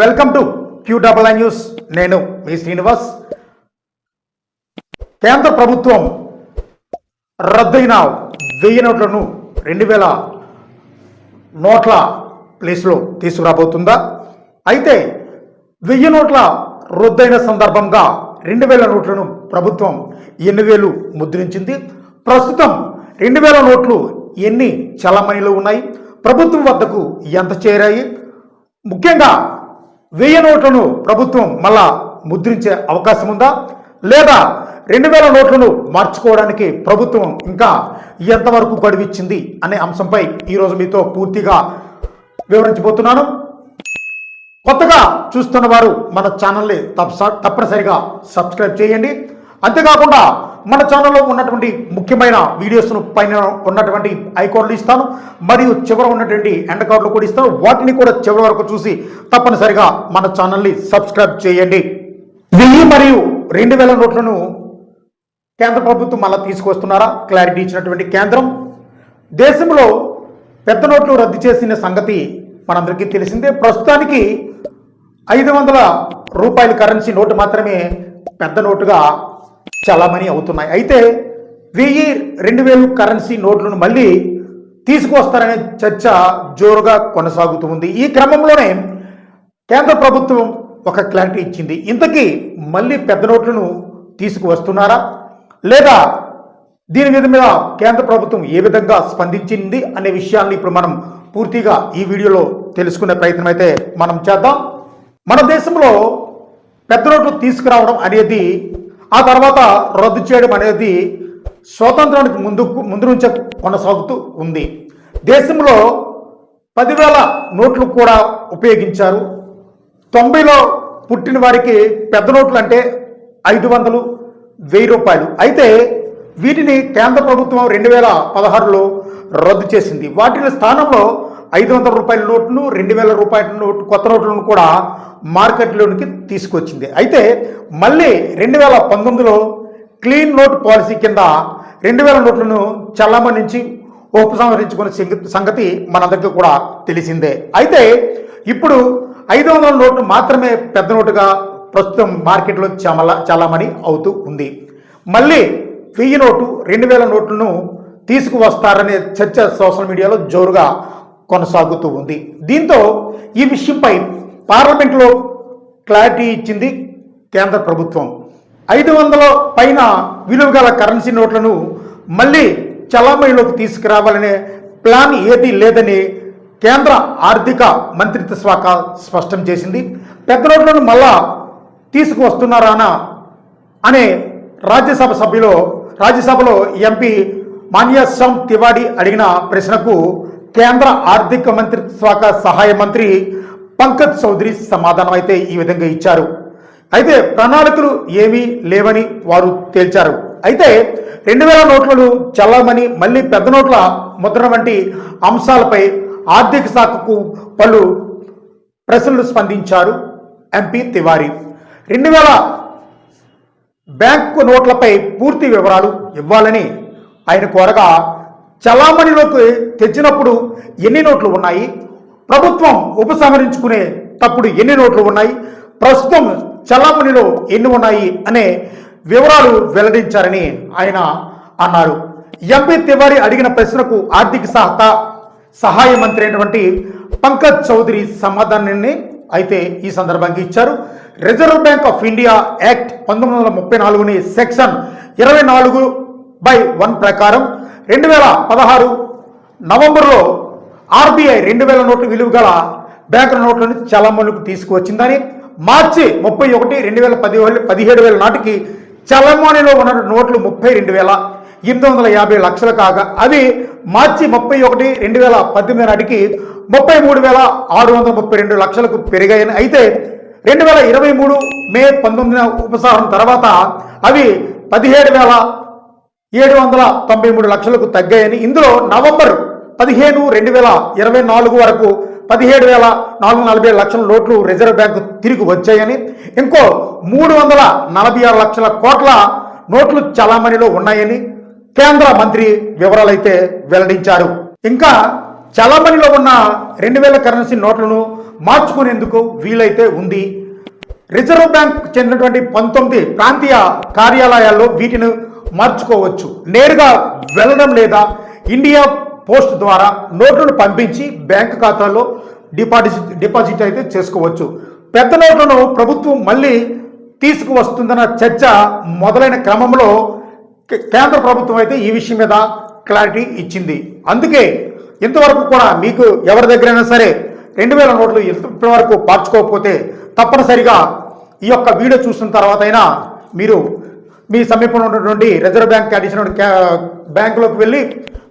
Welcome to Q double news నేను మీ శ్రీనివాస్. కేంద్ర ప్రభుత్వం రద్దయిన వెయ్యి నోట్లను రెండు వేల నోట్ల ప్లేస్లో తీసుకురాబోతుందా? అయితే వెయ్యి నోట్ల రద్దయిన సందర్భంగా రెండు వేల నోట్లను ప్రభుత్వం ఎన్ని వేలు ముద్రించింది? ప్రస్తుతం రెండు వేల నోట్లు ఎన్ని చలామణిలో ఉన్నాయి? ప్రభుత్వం వద్దకు ఎంత చేరాయి? ముఖ్యంగా వెయ్యి నోట్లను ప్రభుత్వం మళ్ళా ముద్రించే అవకాశం ఉందా? లేదా రెండు వేల నోట్లను మార్చుకోవడానికి ప్రభుత్వం ఇంకా ఎంతవరకు గడువిచ్చింది అనే అంశంపై ఈరోజు మీతో పూర్తిగా వివరించబోతున్నాను. కొత్తగా చూస్తున్న వారు మన ఛానల్ని తప్ప తప్పనిసరిగా సబ్స్క్రైబ్ చేయండి. అంతేకాకుండా మన ఛానల్లో ఉన్నటువంటి ముఖ్యమైన వీడియోస్ను పైన ఉన్నటువంటి ఐకార్డులు ఇస్తాను. మరియు చివర ఉన్నటువంటి ఎండ్ కార్డులు కూడా ఇస్తాను. వాటిని కూడా చివరి వరకు చూసి తప్పనిసరిగా మన ఛానల్ని సబ్స్క్రైబ్ చేయండి. వెయ్యి మరియు రెండు వేల నోట్లను కేంద్ర ప్రభుత్వం మళ్ళీ తీసుకొస్తున్నారా? క్లారిటీ ఇచ్చినటువంటి కేంద్రం. దేశంలో పెద్ద నోట్లు రద్దు చేసిన సంగతి మనందరికీ తెలిసిందే. ప్రస్తుతానికి ఐదు వందల రూపాయల కరెన్సీ నోటు మాత్రమే పెద్ద నోటుగా చలామణి అవుతున్నాయి. అయితే వెయ్యి రెండు వేలు కరెన్సీ నోట్లను మళ్ళీ తీసుకువస్తారనే చర్చ జోరుగా కొనసాగుతూ ఉంది. ఈ క్రమంలోనే కేంద్ర ప్రభుత్వం ఒక క్లారిటీ ఇచ్చింది. ఇంతకీ మళ్ళీ పెద్ద నోట్లను తీసుకువస్తున్నారా? లేదా దీని మీద మీద కేంద్ర ప్రభుత్వం ఏ విధంగా స్పందించింది అనే విషయాన్ని ఇప్పుడు మనం పూర్తిగా ఈ వీడియోలో తెలుసుకునే ప్రయత్నం అయితే మనం చేద్దాం. మన దేశంలో పెద్ద నోట్లు తీసుకురావడం అనేది ఆ తర్వాత రద్దు చేయడం అనేది స్వాతంత్రానికి ముందు ముందు నుంచే కొనసాగుతూ ఉంది. దేశంలో పదివేల నోట్లు కూడా ఉపయోగించారు. తొంభైలో పుట్టిన వారికి పెద్ద నోట్లు అంటే ఐదు వందలు వెయ్యి రూపాయలు. అయితే వీటిని కేంద్ర ప్రభుత్వం రెండు వేల పదహారులో రద్దు చేసింది. వాటిని స్థానంలో ఐదు వందల రూపాయల నోట్ను రెండు వేల రూపాయల నోటు కొత్త నోట్లను కూడా మార్కెట్లోనికి తీసుకొచ్చింది. అయితే మళ్ళీ రెండు వేల పంతొమ్మిదిలో క్లీన్ నోట్ పాలసీ కింద రెండు వేల నోట్లను చలామణి నుంచి ఉపసంహరించుకునే సంగతి మనందరికీ కూడా తెలిసిందే. అయితే ఇప్పుడు ఐదు వందల నోట్లు మాత్రమే పెద్ద నోటుగా ప్రస్తుతం మార్కెట్లో చమల చలామణి అవుతూ ఉంది. మళ్ళీ వెయ్యి నోటు రెండు వేల నోట్లను తీసుకువస్తారనే చర్చ సోషల్ మీడియాలో జోరుగా కొనసాగుతూ ఉంది. దీంతో ఈ విషయంపై పార్లమెంట్లో క్లారిటీ ఇచ్చింది కేంద్ర ప్రభుత్వం. ఐదు వందల పైన విలువ గల కరెన్సీ నోట్లను మళ్ళీ చలామణిలోకి తీసుకురావాలనే ప్లాన్ ఏదీ లేదని కేంద్ర ఆర్థిక మంత్రిత్వ శాఖ స్పష్టం చేసింది. పెద్ద నోట్లను మళ్ళా తీసుకువస్తున్నారానా అనే రాజ్యసభ సభ్యులో రాజ్యసభలో ఎంపీ మాన్యాసం తివాడి అడిగిన ప్రశ్నకు కేంద్ర ఆర్థిక మంత్రిత్వ శాఖ సహాయ మంత్రి పంకజ్ చౌదరి సమాధానం అయితే ఈ విధంగా ఇచ్చారు. అయితే ప్రణాళికలు ఏమీ లేవని వారు తేల్చారు. అయితే రెండు వేల నోట్లను చల్లమని మళ్ళీ పెద్ద నోట్ల ముద్రణ వంటి అంశాలపై ఆర్థిక శాఖకు పలు ప్రశ్నలు స్పందించారు ఎంపీ తివారీ. రెండు వేల బ్యాంకు నోట్లపై పూర్తి వివరాలు ఇవ్వాలని ఆయన కోరగా చలామణిలోకి తెచ్చినప్పుడు ఎన్ని నోట్లు ఉన్నాయి? ప్రభుత్వం ఉపసంహరించుకునే తప్పుడు ఎన్ని నోట్లు ఉన్నాయి? ప్రస్తుతం చలామణిలో ఎన్ని ఉన్నాయి? అనే వివరాలు వెల్లడించారని ఆయన అన్నారు. ఎంపీ తివారీ అడిగిన ప్రశ్నకు ఆర్థిక సహత సహాయ మంత్రి అయినటువంటి పంకజ్ చౌదరి సమాధానాన్ని అయితే ఈ సందర్భంగా ఇచ్చారు. Reserve Bank of India act పంతొమ్మిది వందల ముప్పై నాలుగుని సెక్షన్ ఇరవై నాలుగు బై వన్ ప్రకారం రెండు వేల పదహారు నవంబర్లో ఆర్బీఐ రెండు వేల నోట్ల విలువ గల బ్యాంకుల నోట్లను చలమణులకు తీసుకువచ్చిందని మార్చి ముప్పై ఒకటి రెండు వేల పదిహేడు పదిహేడు వేల నాటికి చలమణిలో ఉన్న నోట్లు ముప్పై రెండు వేల ఎనిమిది వందల యాభై లక్షలు కాగా అవి మార్చి ముప్పై ఒకటి రెండు వేల పద్దెనిమిది నాటికి ముప్పై మూడు వేల ఆరు వందల ముప్పై రెండు లక్షలకు పెరిగాయని అయితే రెండు వేల ఇరవై మూడు మే పంతొమ్మిదిన ఉపసంహారం తర్వాత అవి పదిహేడు వేల ఏడు వందల తొంభై మూడు లక్షలకు తగ్గాయని. ఇందులో నవంబర్ పదిహేను రెండు వేల ఇరవై నాలుగు వరకు పదిహేడు వేల నాలుగు నలభై ఏడు లక్షల నోట్లు రిజర్వ్ బ్యాంకు తిరిగి వచ్చాయని. ఇంకో మూడు వందల నలభై ఆరు లక్షల కోట్ల నోట్లు చలామణిలో ఉన్నాయని కేంద్ర మంత్రి వివరాలైతే వెల్లడించారు. ఇంకా చలామణిలో ఉన్న రెండు వేల కరెన్సీ నోట్లను మార్చుకునేందుకు వీలైతే ఉంది. రిజర్వ్ బ్యాంక్ చెందినటువంటి పంతొమ్మిది ప్రాంతీయ కార్యాలయాల్లో వీటిని మార్చుకోవచ్చు. నేరుగా వెళ్ళడం లేదా ఇండియా పోస్ట్ ద్వారా నోట్లను పంపించి బ్యాంక్ ఖాతాలో డిపాజిట్ డిపాజిట్ అయితే చేసుకోవచ్చు. పెద్ద నోట్లను ప్రభుత్వం మళ్ళీ తీసుకువస్తుందన్న చర్చ మొదలైన క్రమంలో కేంద్ర ప్రభుత్వం అయితే ఈ విషయం మీద క్లారిటీ ఇచ్చింది. అందుకే ఇంతవరకు కూడా మీకు ఎవరి దగ్గరైనా సరే రెండు వేల నోట్లు ఇప్పటివరకు పార్చుకోకపోతే తప్పనిసరిగా ఈ యొక్క వీడియో చూసిన తర్వాత అయినా మీరు మీ సమీపంలో ఉన్నటువంటి రిజర్వ్ బ్యాంక్ అడిషనల్ బ్యాంకులోకి వెళ్ళి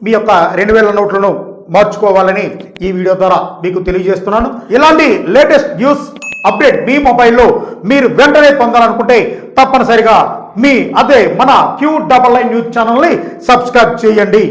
మీ యొక్క రెండు వేల నోట్లను మార్చుకోవాలని ఈ వీడియో ద్వారా మీకు తెలియజేస్తున్నాను. ఇలాంటి లేటెస్ట్ న్యూస్ అప్డేట్ మీ మొబైల్లో మీరు వెంటనే పొందాలనుకుంటే తప్పనిసరిగా మీ అదే మన క్యూ డబల్ నైన్ న్యూస్ ఛానల్ని సబ్స్క్రైబ్ చేయండి.